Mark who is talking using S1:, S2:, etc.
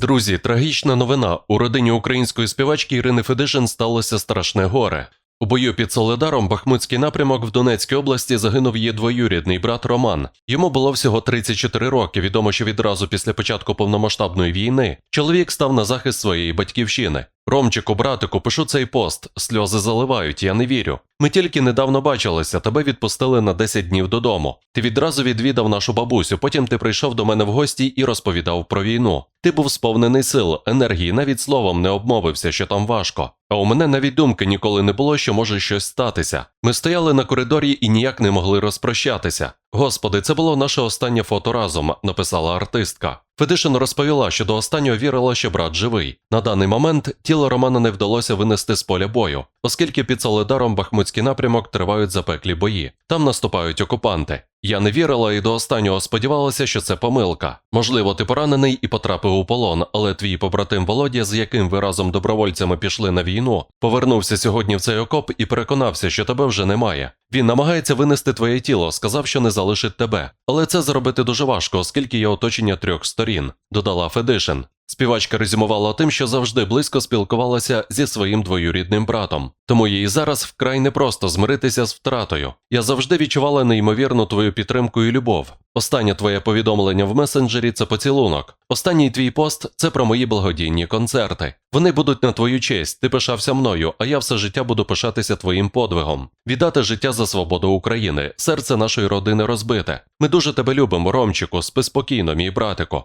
S1: Друзі, трагічна новина. У родині української співачки Ірини Федишин сталося страшне горе. У бою під Соледаром Бахмутський напрямок в Донецькій області загинув її двоюрідний брат Роман. Йому було всього 34 роки. Відомо, що відразу після початку повномасштабної війни чоловік став на захист своєї батьківщини. Ромчику, братику, пишу цей пост. Сльози заливають, я не вірю. Ми тільки недавно бачилися, тебе відпустили на 10 днів додому. Ти відразу відвідав нашу бабусю, потім ти прийшов до мене в гості і розповідав про війну. Ти був сповнений сил, енергії, навіть словом не обмовився, що там важко. А у мене навіть думки ніколи не було, що може щось статися. Ми стояли на коридорі і ніяк не могли розпрощатися. Господи, це було наше останнє фото разом, написала артистка. Федишин розповіла, що до останнього вірила, що брат живий. На даний момент тіло Романа не вдалося винести з поля бою, оскільки під Соледаром Бахмутський напрямок тривають запеклі бої. Там наступають окупанти. Я не вірила і до останнього сподівалася, що це помилка. Можливо, ти поранений і потрапив у полон, але твій побратим Володя, з яким ви разом добровольцями пішли на війну, повернувся сьогодні в цей окоп і переконався, що тебе вже немає. Він намагається винести твоє тіло, сказав, що не залишить тебе. Але це зробити дуже важко, оскільки є оточення трьох сторін, додала Федишин. Співачка резюмувала тим, що завжди близько спілкувалася зі своїм двоюрідним братом. Тому їй зараз вкрай непросто змиритися з втратою. Я завжди відчувала неймовірну твою підтримку і любов. Останнє твоє повідомлення в месенджері це поцілунок. Останній твій пост це про мої благодійні концерти. Вони будуть на твою честь. Ти пишався мною, а я все життя буду пишатися твоїм подвигом. Віддати життя за свободу України. Серце нашої родини розбите. Ми дуже тебе любимо, Ромчику. Спи спокійно, мій братику.